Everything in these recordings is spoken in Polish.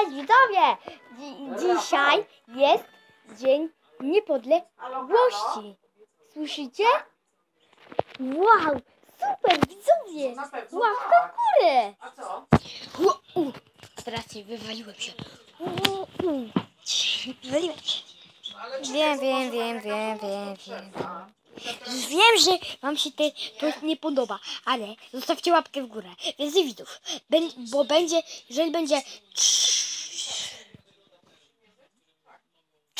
Cześć widzowie! Dzi- dzisiaj jest Dzień Niepodległości. Słyszycie? Wow, super widzowie! Łapka w górę! A co? Teraz się wywaliłem się. Wywaliłem się. No, Wiem, wiem, wiem, wiem, to wiem, przerwa. Wiem, że wam się te, to nie podoba, ale zostawcie łapkę w górę. Więcej widzów. Bo będzie, jeżeli będzie trz-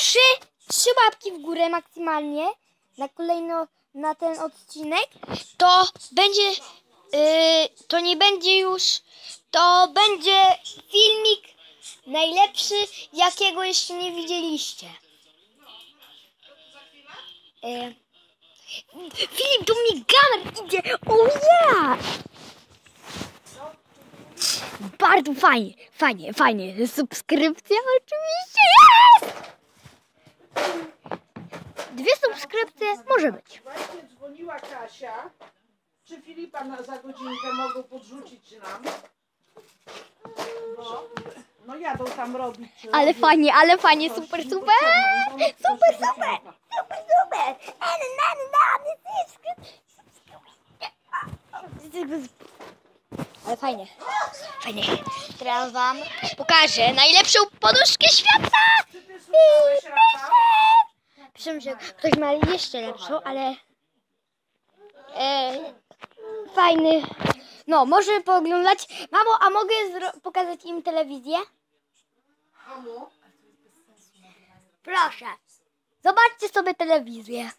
trzy, trzy łapki w górę maksymalnie na kolejno na ten odcinek, to będzie, yy, to nie będzie już, to będzie filmik najlepszy, jakiego jeszcze nie widzieliście. Yy, Filip, do mnie gamer idzie! O ja! Bardzo fajnie, fajnie, fajnie. Subskrypcja oczywiście może być. Właśnie dzwoniła Kasia. Czy Filipa na, za godzinkę mogą podrzucić nam? Bo, no jadą tam robić. Ale robić fajnie, ale fajnie, coś, super, no super! potrzebne, no, Super, super! potrzeba. Super, super! Ale Ale fajnie, fajnie. Teraz wam pokażę najlepszą poduszkę świata! Czy ty słyszałeś, Rafał? Piszę, że ktoś ma jeszcze lepszą, ale e, fajny. No, może pooglądać. Mamo, a mogę pokazać im telewizję? Komu? Proszę. Zobaczcie sobie telewizję.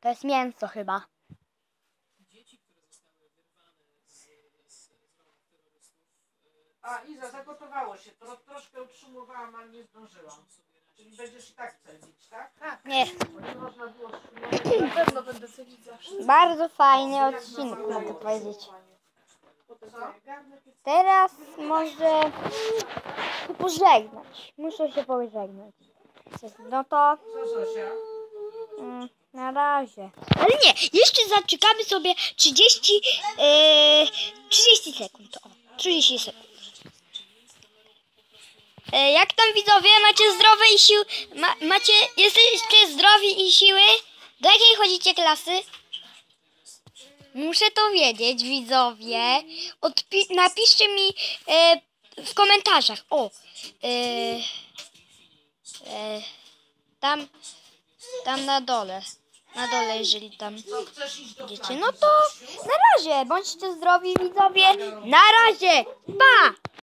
To jest mięso chyba. A Iza, zagotowało się. To troszkę utrzymywałam, ale nie zdążyłam. Czyli będziesz i tak cedzić, tak? Tak. Nie. Na pewno będę cedzić zawsze. Bardzo fajny odcinek, mogę powiedzieć. Teraz może się pożegnać. Muszę się pożegnać. No to Co Zosia? mm, na razie. Ale nie, jeszcze zaczekamy sobie 30, e, 30 sekund. O, 30 sekund. E, jak tam widzowie? Macie zdrowe i siły? Ma, macie, jesteście zdrowi i siły? Do jakiej chodzicie klasy? Muszę to wiedzieć, widzowie. Odpi- napiszcie mi e, w komentarzach. O, e, e, tam, tam na dole. Na dole, jeżeli tam idziecie. No to na razie. Bądźcie zdrowi, widzowie. Na razie. Pa!